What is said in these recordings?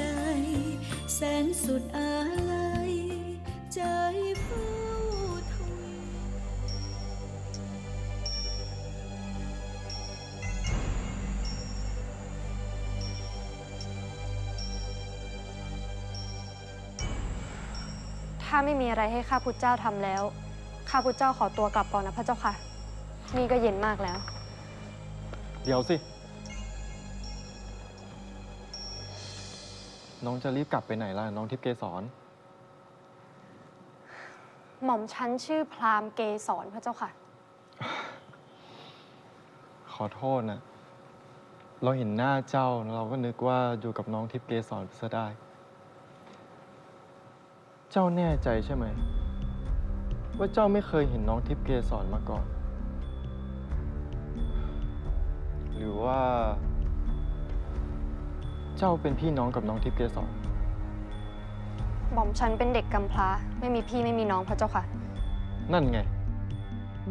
ใจแสนสุดอาลัยใจผู้ทนถ้าไม่มีอะไรให้ข้าพุทธเจ้าทำแล้ว ข้าพุทธเจ้าขอตัวกลับก่อนนะพระเจ้าค่ะ นี่ก็เย็นมากแล้ว เดี๋ยวสิ น้องจะรีบกลับไปไหนล่ะ น้องทิพย์เกสร หม่อมชั้นชื่อพราหมณ์เกสรพระเจ้าค่ะ ขอโทษนะ เราเห็นหน้าเจ้าเราก็นึกว่าอยู่กับน้องทิพย์เกสรซะได้ เจ้าแน่ใจใช่ไหม ว่าเจ้าไม่เคยเห็นน้องทิพย์เกสรมาก่อน หรือว่า เจ้าเป็นพี่น้องกับน้องทิพย์เกสรหม่อมชั้นเป็นเด็กกำพร้า ไม่มีพี่ไม่มีน้องพระเจ้าค่ะ นั่นไง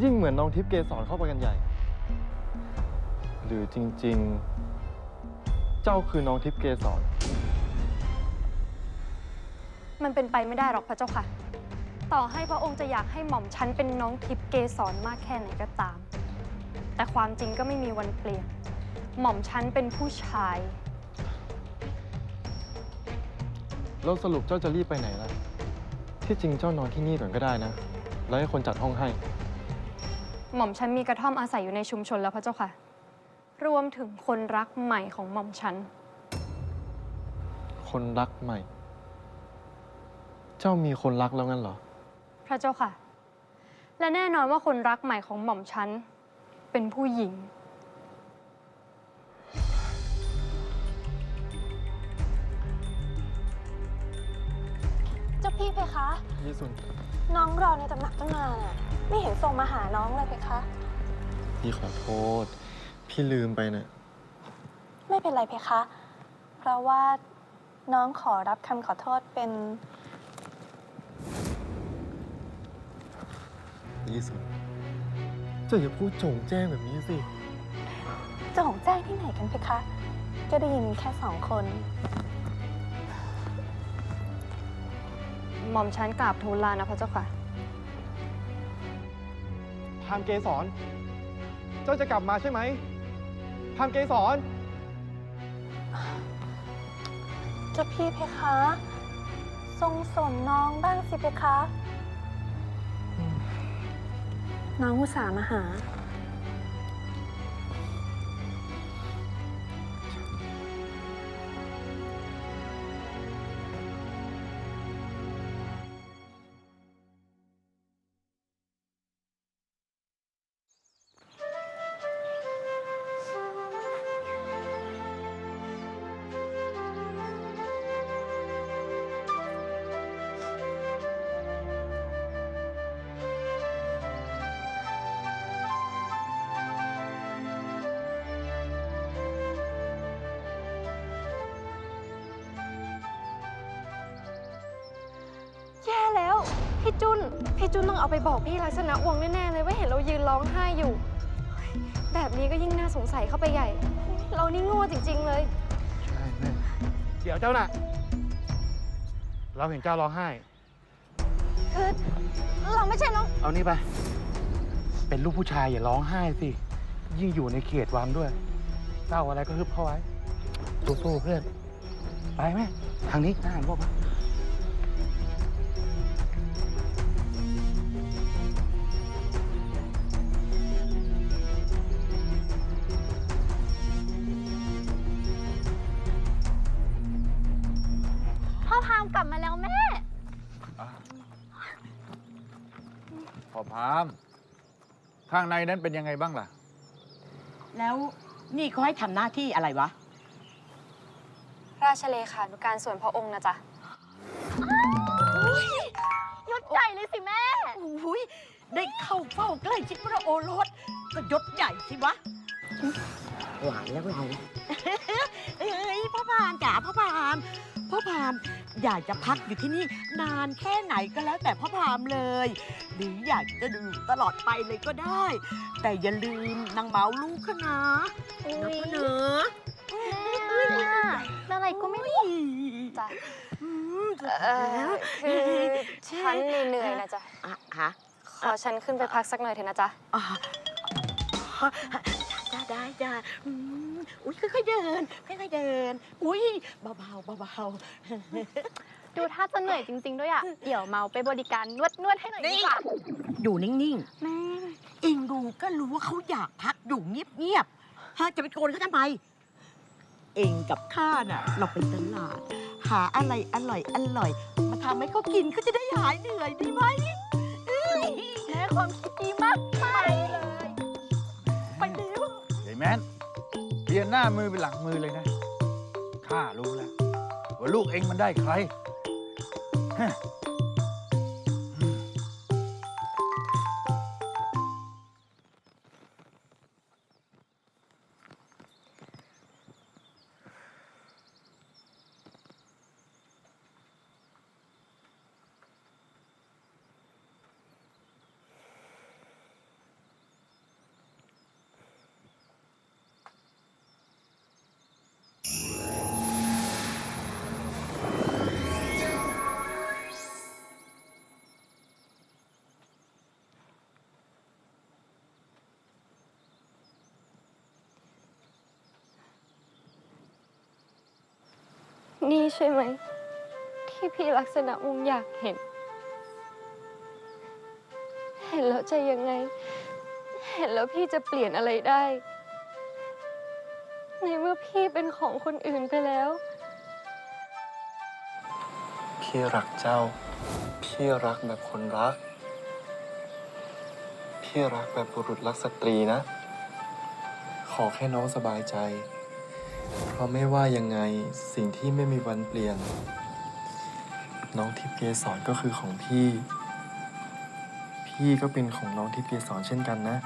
ยิ่งเหมือนน้องทิพย์เกสรเข้าไปกันใหญ่ หรือจริง ๆ เจ้าคือน้องทิพย์เกสรมันเป็นไปไม่ได้หรอกพระเจ้าค่ะ ต่อให้พระองค์จะอยากให้หม่อมชั้นเป็นน้องทิพย์เกสรมากแค่ไหนก็ตาม แต่ความจริงก็ไม่มีวันเปลี่ยน หม่อมชั้นเป็นผู้ชาย แล้วสรุปเจ้าจะรีบไปไหนล่ะ ที่จริงเจ้านอนที่นี่ก่อนก็ได้นะ แล้วให้คนจัดห้องให้ หม่อมฉันมีกระท่อมอาศัยอยู่ในชุมชนแล้วพระเจ้าค่ะ รวมถึงคนรักใหม่ของหม่อมฉัน คนรักใหม่ เจ้ามีคนรักแล้วงั้นเหรอ พระเจ้าค่ะ และแน่นอนว่าคนรักใหม่ของหม่อมฉันเป็นผู้หญิง พี่เพคะ ยี่สุนน้องรอในตำหนักตั้งนานอะไม่เห็นส่งมาหาน้องเลยเพคะ พี่ขอโทษ พี่ลืมไปนะไม่เป็นไรเพคะ เพราะว่าน้องขอรับคำขอโทษเป็นยี่สุนเจ้าอย่าพูดโจงแจ้งแบบนี้สิเจ้าของแจ้งที่ไหนกันเพคะ ก็ได้ยินแค่สองคน หม่อมฉันกราบทูลลานะพระเจ้าค่ะ พามเกสร เจ้าจะกลับมาใช่ไหม พามเกสร เจ้าพี่เพคะ ทรงสนน้องบ้างสิเพคะ น้องอุตส่าห์มาหา จุน พี่จุนต้องเอาไปบอกพี่ลักษณะวงศ์แน่ๆเลยว่าเห็นเรายืนร้องไห้อยู่เฮ้ยแบบนี้ก็ยิ่งน่าสงสัยเข้าไปใหญ่ เรานี่โง่จริง ๆ เลย ใช่แม่เดี๋ยวเจ้าน่ะ เราเห็นเจ้าร้องไห้ คือ เราไม่ใช่น้อง เอานี่ไป เป็นลูกผู้ชายอย่าร้องไห้สิ ยิ่งอยู่ในเขตวังด้วยเศร้าอะไรก็ฮึบเข้าไว้สู้ๆเพื่อน ไปไหม ทางนี้หน้าหันบอกมาามข้างในนั้นเป็นยังไงบ้างล่ะ แล้วนี่เขาให้ทำหน้าที่อะไรวะ ราชเลขานุการส่วนพระองค์นะจ๊ะยศใหญ่เลยสิแม่อุ้ยได้เข้าเฝ้าใกล้ชิดพระโอรส ก็ยศใหญ่สิวะ หวานแล้วเราเอ้ยพ่อพามจ๋าพ่อพามพ่อพามอยากจะพักอยู่ที่นี่นานแค่ไหนก็แล้วแต่พ่อพามเลย หรืออยากจะดูตลอดไปเลยก็ได้ แต่อย่าลืมนางเมาลูกเขานะนะพ่อเนอะแม่อะไรก็ไม่รู้อุ้ยจ๊ะอืมเออคือฉันเหนื่อยๆนะจ๊ะ อะฮะขอฉันขึ้นไปพักสักหน่อยเถอะนะจ๊ะ อ่า จ้าได้จ้าอืมอุ้ยค่อยๆเดินค่อยๆเดิน อุ้ยเบาๆเบาดูท่าจะเหนื่อยจริง ๆ ด้วยอะ เดี๋ยวเมาไปบริการนวดนวดให้หน่อยดีกว่าๆอยู่นิ่งแม่ๆเองดูก็รู้ว่าเขาอยากพักอยู่เงียบๆฮะจะไปโกนเขาทำไมเองกับข้าน่ะ เราไปตลาด หาอะไรอร่อยอร่อยมาทำให้เขากินเขาจะได้หายเหนื่อยดีไหมเอ้ยแม่ความคิดดีมากไปเลยไปเร็วเฮ้ย แมนเปลี่ยนหน้ามือเป็นหลังมือเลยนะ ข้ารู้แล้ว ว่าลูกเองมันได้ใคร นี่ใช่ไหม ที่พี่ลักษณะวงอยากเห็น เห็นแล้วจะยังไง เห็นแล้วพี่จะเปลี่ยนอะไรได้ ในเมื่อพี่เป็นของคนอื่นไปแล้ว พี่รักเจ้า พี่รักแบบคนรัก พี่รักแบบบุรุษรักสตรีนะ ขอแค่น้องสบายใจ เพราะไม่ว่ายังไงสิ่งที่ไม่มีวันเปลี่ยน น้องทิพย์เกสรก็คือของพี่ พี่ก็เป็นของน้องทิพย์เกสรเช่นกันนะ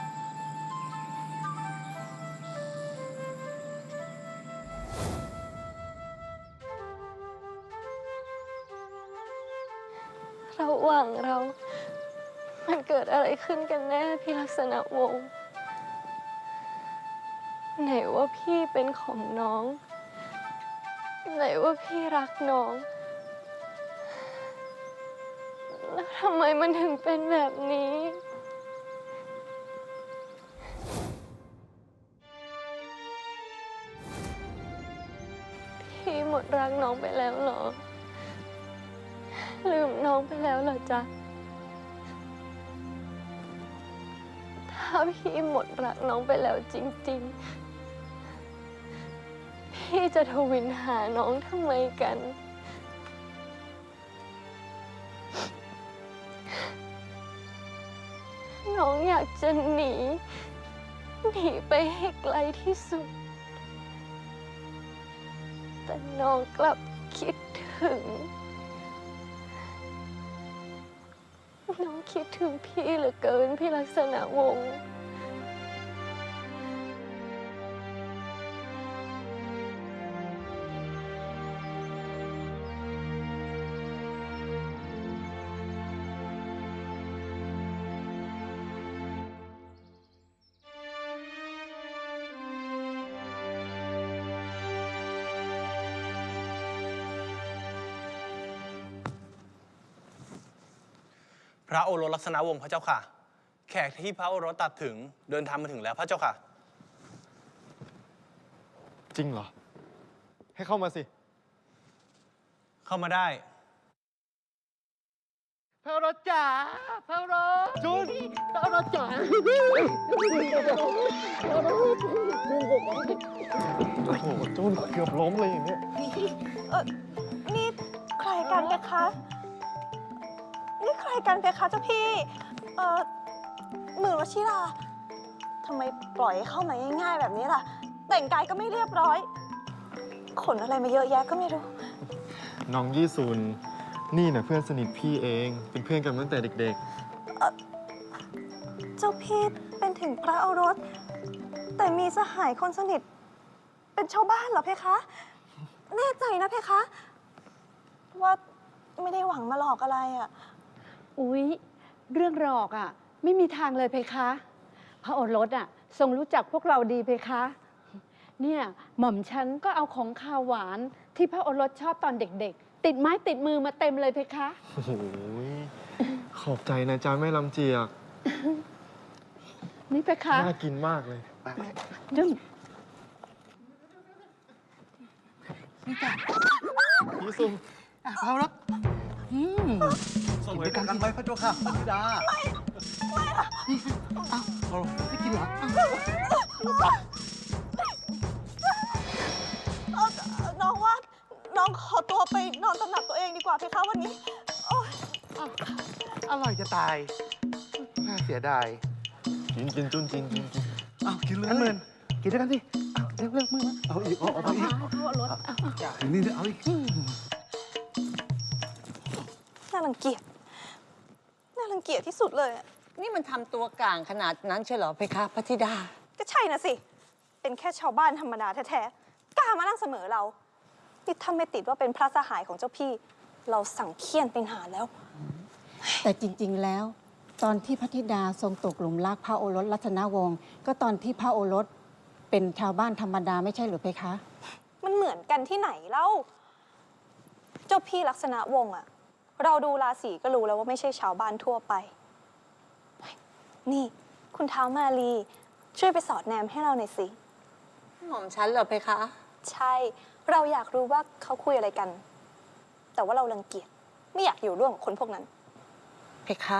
ระหว่างเรา มันเกิดอะไรขึ้นกันแน่พี่ลักษณะวงศ์ ไหนว่าพี่เป็นของน้อง ไหนว่าพี่รักน้อง แล้วทำไมมันถึงเป็นแบบนี้ พี่หมดรักน้องไปแล้วเหรอ ลืมน้องไปแล้วเหรอจ๊ะถ้าพี่หมดรักน้องไปแล้วจริง ๆ พี่จะทวินหาน้องทำไมกัน น้องอยากจะหนี หนีไปให้ไกลที่สุด แต่น้องกลับคิดถึง น้องคิดถึงพี่เหลือเกินพี่ลักษณะวงศ์ ระโอรสลักษณะวงศ์พระเจ้าค่ะ แขกที่พระโอรสตัดถึงเดินทางมาถึงแล้วพระเจ้าค่ะ จริงเหรอ ให้เข้ามาสิ เข้ามาได้ พระรถจ๋าพระรถจุนพระรถจ๋าโอ้โหจุนเกือบล้มเลยอย่างเนี้ย เออนี่ใครกันเพคะ นี่ใครกันเพคะเจ้าพี่ เออหมื่นวชิราทำไมปล่อยให้เข้ามาง่ายๆแบบนี้ล่ะ แต่งกายก็ไม่เรียบร้อย ขนอะไรมาเยอะแยะก็ไม่รู้ น้องยี่ซุนนี่นะเพื่อนสนิทพี่เอง เป็นเพื่อนกันตั้งแต่เด็กเจ้าพี่เป็นถึงพระโอรส แต่มีสหายคนสนิท เป็นชาวบ้านเหรอเพคะ แน่ใจนะเพคะ ว่าไม่ได้หวังมาหลอกอะไรอะ อุ๊ย เรื่องหลอกอะ ไม่มีทางเลยเพคะ พระโอรสอะ ทรงรู้จักพวกเราดีเพคะ เนี่ยหม่อมฉันก็เอาของข้าวหวานที่พระโอรสชอบตอนเด็ก ๆ ติดไม้ติดมือมาเต็มเลยเพคะ โอ้โหขอบใจนะจ๊ะแม่ลำเจียก นี่เพคะน่ากินมากเลย ดึงพี่ซุ่มพาวรัก อืมเสมอกันไว้พระเจ้าค่ะพระธิดาเอาไม่กินเหรอเอ่อน้องว่าน้องขอตัวไปนอนตำหนักตัวเองดีกว่าเพคะวันนี้ โอ๊ยอร่อยจะตาย น่าเสียดาย กินกินจุนกินกินกินอ้าวกินเลยอันหมื่นกินด้วยกันสิเอาเร็วเร็วมือมาเอาอีกเอาเอาอีกพระโอรสถึงนี่เอาอีกน่า รังเกียจ น่ารังเกียจที่สุดเลยอะนี่มันทำตัวกลางขนาดนั้นใช่เหรอเพคะพระธิดา ก็ใช่นะสิ เป็นแค่ชาวบ้านธรรมดาแท้ๆ กล้ามานั่งเสมอเรา นี่ถ้าไม่ติดว่าเป็นพระสหายของเจ้าพี่ เราสั่งเคี่ยนเป็นหารแล้ว แต่จริงๆ แล้ว ตอนที่พระธิดาทรงตกหลุมรักพระโอรสรัตนวงศ์ก็ตอนที่พระโอรสเป็นชาวบ้านธรรมดาไม่ใช่หรือเพคะ มันเหมือนกันที่ไหนเล่า เจ้าพี่ลักษณะวงศ์อะ เราดูราศีก็รู้แล้วว่าไม่ใช่ชาวบ้านทั่วไป นี่ คุณเท้ามาลี ช่วยไปสอดแนมให้เราหน่อยสิ หม่อมฉันเหรอเพคะ ใช่ เราอยากรู้ว่าเขาคุยอะไรกัน แต่ว่าเรารังเกียจไม่อยากอยู่ร่วมกับคนพวกนั้น เพคะ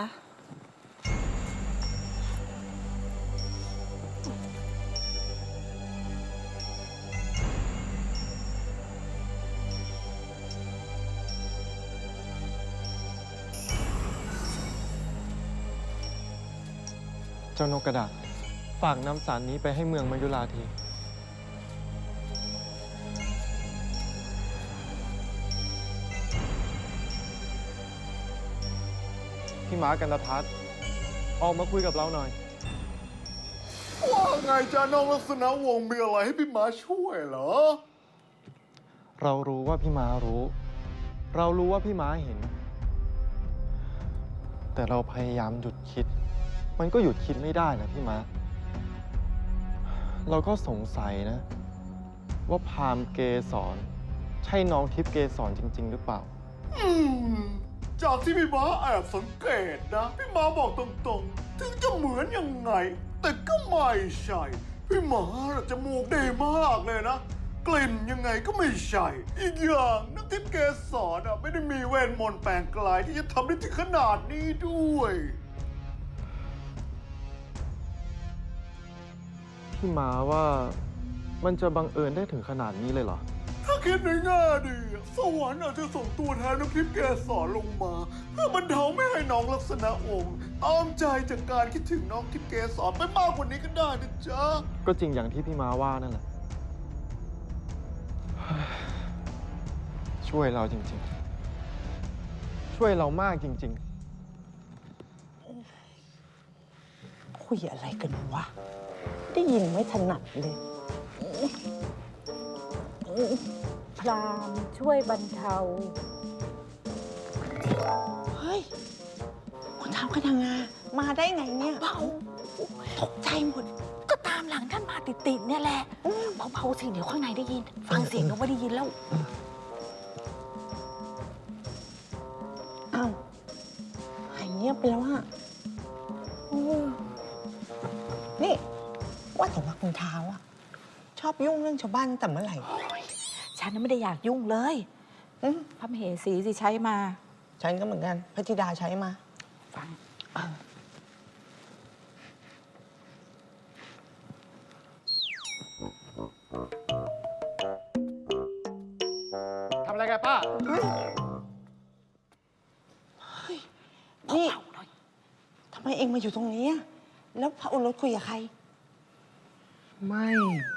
เจ้านกกระดาษฝากนำสารนี้ไปให้เมืองมายุราที พี่ม้ากันตทัศน์ออกมาคุยกับเราหน่อย ว่าไงจ้าน้องลักษณะวงศ์มีอะไรให้พี่มาช่วยเหรอ เรารู้ว่าพี่ม้ารู้ เรารู้ว่าพี่ม้าเห็น แต่เราพยายามหยุดคิด มันก็หยุดคิดไม่ได้นะพี่ม้าเราก็สงสัยนะ ว่าพามเกสรใช่น้องทิพย์เกสรจริง ๆ หรือเปล่า อืมจากที่พี่ม้าแอบสังเกตนะ พี่ม้าบอกตรงๆ ถึงจะเหมือนยังไง แต่ก็ไม่ใช่ พี่ม้าน่ะจมูกดีมากเลยนะ กลิ่นยังไงก็ไม่ใช่ อีกอย่างนักทิพย์เกสรอะไม่ได้มีเวทมนต์แปลงกลายที่จะทำได้ถึงขนาดนี้ด้วย พี่ม้าว่ามันจะบังเอิญได้ถึงขนาดนี้เลยเหรอ ถ้าคิดในแง่ดีอะสวรรค์อาจจะส่งตัวแทนน้ำทิพย์เกสรลงมา เพื่อบรรเทาไม่ให้น้องลักษณะวงศ์ตามใจจากการคิดถึงน้องทิพย์เกสรไปมากกว่านี้ก็ได้นะจ๊ะ ก็จริงอย่างที่พี่ม้าว่านั่นแหละ ช่วยเราจริงๆ ช่วยเรามากจริงๆคุยอะไรกันวะ ได้ยินไม่ถนัดเลย พรามช่วยบรรเทา เฮ้ยคุณทำกันยังไงมาได้ไงเนี่ยเบาตกใจหมด ก็ตามหลังท่านมาติดๆเนี่ยแหละเบาๆสิเดี๋ยวข้างในได้ยิน ฟังเสียงก็ไม่ได้ยินแล้วอ้าวหายเงียบไปแล้วอะ ว่าแต่ว่าคุณเท้าอะชอบยุ่งเรื่องชาวบ้านตั้งแต่เมื่อไหร่ ฉันน่ะไม่ได้อยากยุ่งเลยอืม พระมเหสีสิใช้มา ฉันก็เหมือนกันพระธิดาใช้มา ฟัง ทำอะไรกันป้า นี่ทำไมเองมาอยู่ตรงนี้อะแล้วพระโอรสคุยกับใคร ไม่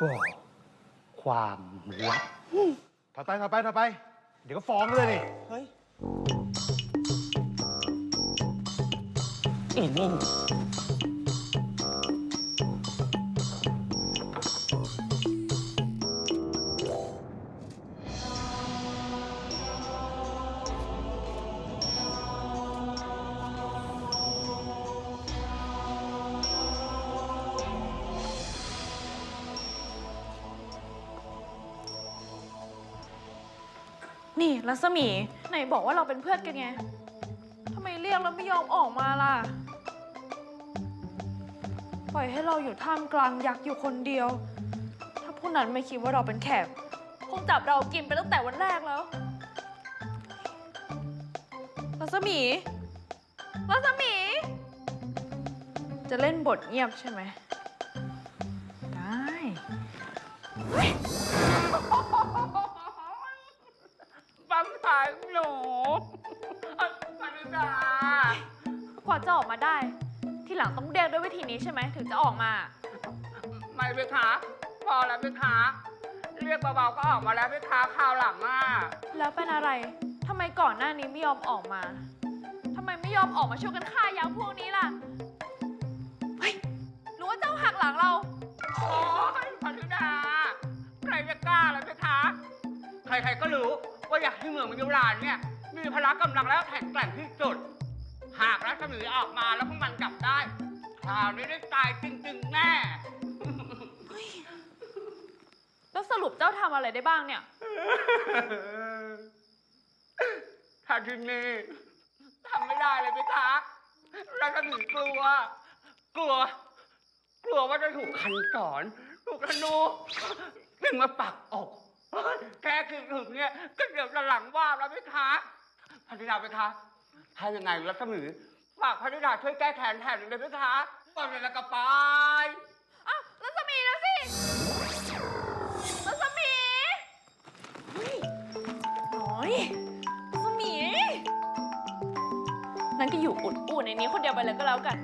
บอกความลับถอยไปถอยไปถอยไป เดี๋ยวก็ฟ้องเลยนี่เฮ้ยอีนี่ นี่รัศมี ไหนบอกว่าเราเป็นเพื่อนกันไงทำไมเรียกแล้วไม่ยอมออกมาล่ะ ปล่อยให้เราอยู่ท่ามกลางยักษ์อยู่คนเดียว ถ้าผู้นั้นไม่คิดว่าเราเป็นแขกคงจับเรากินไปตั้งแต่วันแรกแล้ว รัศมี รัศมี จะเล่นบทเงียบใช่ไหม ได้ จะออกมาได้ ทีหลังต้องเรียกด้วยวิธีนี้ใช่ไหมถึงจะออกมา ไม่ไปคะพอแล้วไปคะ เรียกเบาๆก็ออกมาแล้วไปคะคราวหลังอะแล้วเป็นอะไรทำไมก่อนหน้านี้ไม่ยอมออกมาทำไมไม่ยอมออกมาช่วยกันฆ่ายักษ์พวกนี้ล่ะเฮ้ยหรือว่าเจ้าหักหลังเรา โอ้ยพาริดาใครจะกล้าล่ะไปคะ ใครๆก็รู้ว่าอยากให้เมืองมยุราเนี่ยมีพละกำลังแล้วแข็งแกร่งที่สุดหาก รัศมีออกมาแล้วพวกมันจับได้คราวนี้ได้ตายจริงๆแน่ แล้วสรุปเจ้าทำอะไรได้บ้างเนี่ย ถ้าที่นี่ทำไม่ได้เลยไหมคะรัศมีกลัว กลัว กลัวว่าจะถูกคันสอน ถูกธนูยิงมาปักอก แค่คือถึงเนี่ย ก็เดี๋ยวจะหลังว่าบแล้วไหมคะพระธิดาไหมคะถ้ายังไงรัศมี ฝากพระธิดาช่วยแก้แค้นแทนหน่อยได้ไหมคะก่อเลยละกระปายอ้าวรัศมีแล้วสิรัศมีเฮ้ยน้อยรัศมีนั่นก็อยู่อุดอู่ในนี้คนเดียวไปเลยก็แล้วกัน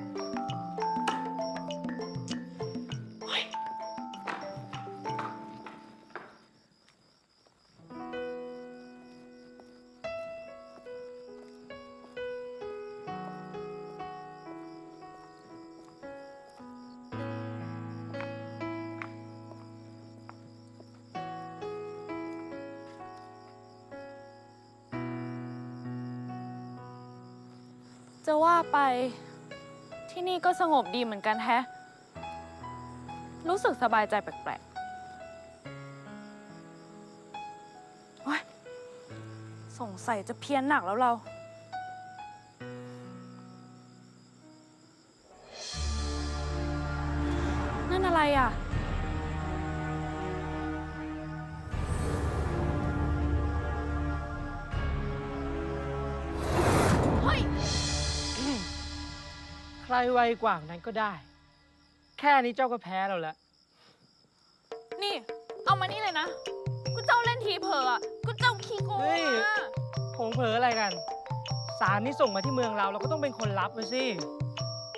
ก็สงบดีเหมือนกันแฮะ รู้สึกสบายใจแปลกๆโอ๊ยสงสัยจะเพี้ยนหนักแล้วเรา ไวกว่านั้นก็ได้ แค่นี้เจ้าก็แพ้เราแล้ว นี่ เอามานี่เลยนะ กูเจ้าเล่นทีเผลออะกูเจ้าขี้โกงเฮ้ยอะผงเผลออะไรกัน สารนี้ส่งมาที่เมืองเราเราก็ต้องเป็นคนรับไปสิ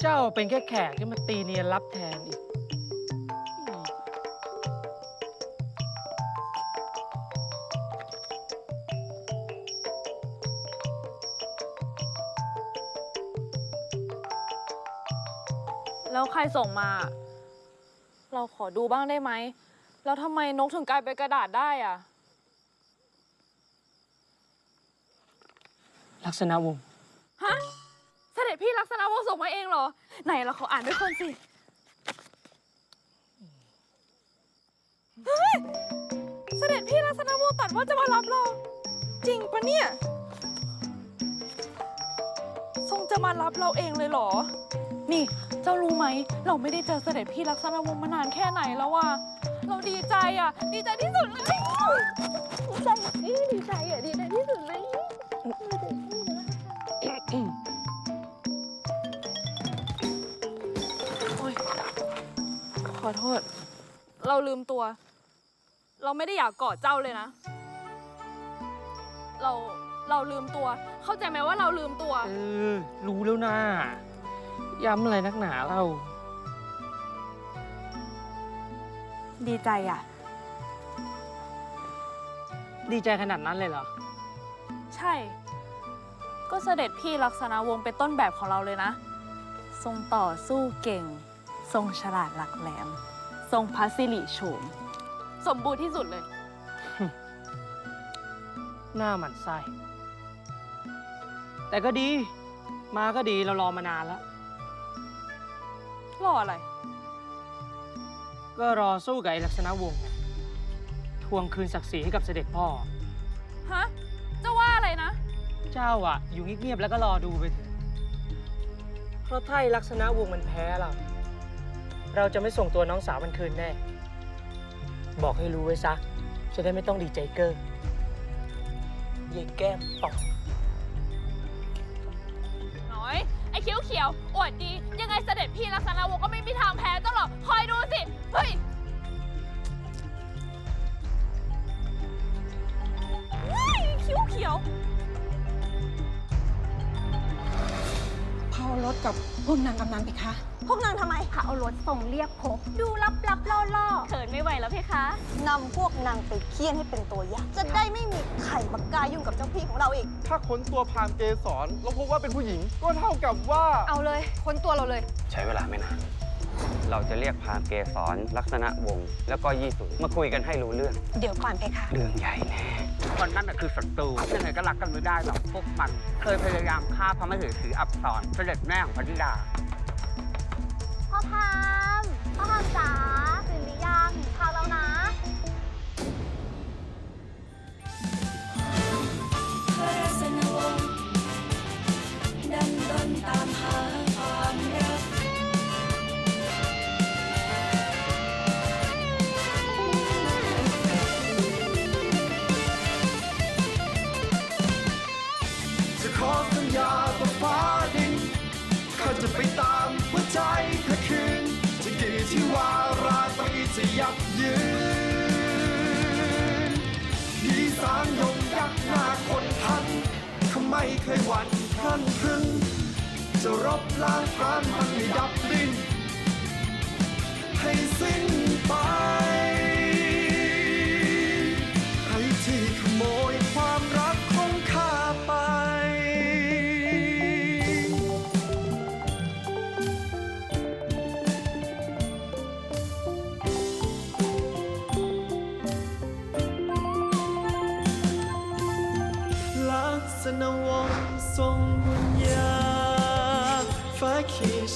เจ้าเป็นแค่แขกที่มาตีเนียนรับแทนอีก แล้วใครส่งมา เราขอดูบ้างได้ไหม แล้วทำไมนกถึงกลายเป็นกระดาษได้อะ ลักษณะวงศ์ฮะ เสด็จพี่ลักษณะวงศ์ส่งมาเองเหรอ ไหนเราขออ่านด้วยคนสิ เฮ้ย เสด็จพี่ลักษณะวงศ์ตัดว่าจะมารับเรา จริงปะเนี่ย ทรงจะมารับเราเองเลยเหรอ นี่เจ้ารู้ไหม เราไม่ได้เจอเสด็จพี่ลักษณะวงศ์มานานแค่ไหนแล้วอะเราดีใจอะดีใจที่สุดเลยดีใจนี่ดีใจอะดีใจที่สุดเลยโอ๊ยขอโทษ เราลืมตัว เราไม่ได้อยากกอดเจ้าเลยนะ เราเราลืมตัว เข้าใจไหมว่าเราลืมตัว เออ รู้แล้วนะ ย้ำอะไรนักหนาเราดีใจอะ ดีใจขนาดนั้นเลยเหรอ ใช่ ก็เสด็จพี่ลักษณะวงศ์เป็นต้นแบบของเราเลยนะ ทรงต่อสู้เก่ง ทรงฉลาดหลักแหลม ทรงพัสิริโฉม สมบูรณ์ที่สุดเลย หน้าหมันไส้แต่ก็ดี มาก็ดีเรารอมานานแล้ว รออะไร ก็รอสู้กับไอ้ลักษณะวงศ์ไงทวงคืนศักดิ์ศรีให้กับเสด็จพ่อ ฮะเจ้าอะอยู่เงียบๆแล้วก็รอดูไปเถอะเพราะถ้าไอ้ลักษณะวงศ์มันแพ้เรา เราจะไม่ส่งตัวน้องสาวมันคืนแน่ บอกให้รู้ไว้ซะ จะได้ไม่ต้องดีใจเกอร์เย่แก้มป่อง ขียว อวดดี ยังไงเสด็จพี่ลักษณะวงศ์ก็ไม่มีทางแพ้เจ้าหรอก คอยดูสิ เฮ้ย เฮ้ยเขียวเขียวพาโอรถกับ พวกนางกำนันเพคะ พวกนางทำไมพระโอรสส่งเรียกพบ ดูลับลับล่อล่อๆเขินไม่ไหวแล้วเพคะนำพวกนางไปเคี่ยนให้เป็นตัวอย่างจะได้ไม่มีใครมากล้ายุ่งกับเจ้าพี่ของเราอีก ถ้าค้นตัวพรามเกสรแล้วพบว่าเป็นผู้หญิง ก็เท่ากับว่า เอาเลย ค้นตัวเราเลย ใช้เวลาไม่นาน เราจะเรียกพรามเกสรลักษณะวงศ์แล้วก็ยี่สุนมาคุยกันให้รู้เรื่อง เดี๋ยวก่อนเพคะเรื่องใหญ่แน่ คนนั้นน่ะคือศัตรูยังไงก็รักกันไม่ได้หรอกพวกมัน เคยพยายามฆ่าพระมเหสีอับสรเสด็จแม่ของพระธิดา พ่อพามพ่อพามจ๋า วั่นพลันพรึงจะรบล้างพรานมันให้ดับดิ้นให้สิ้นไป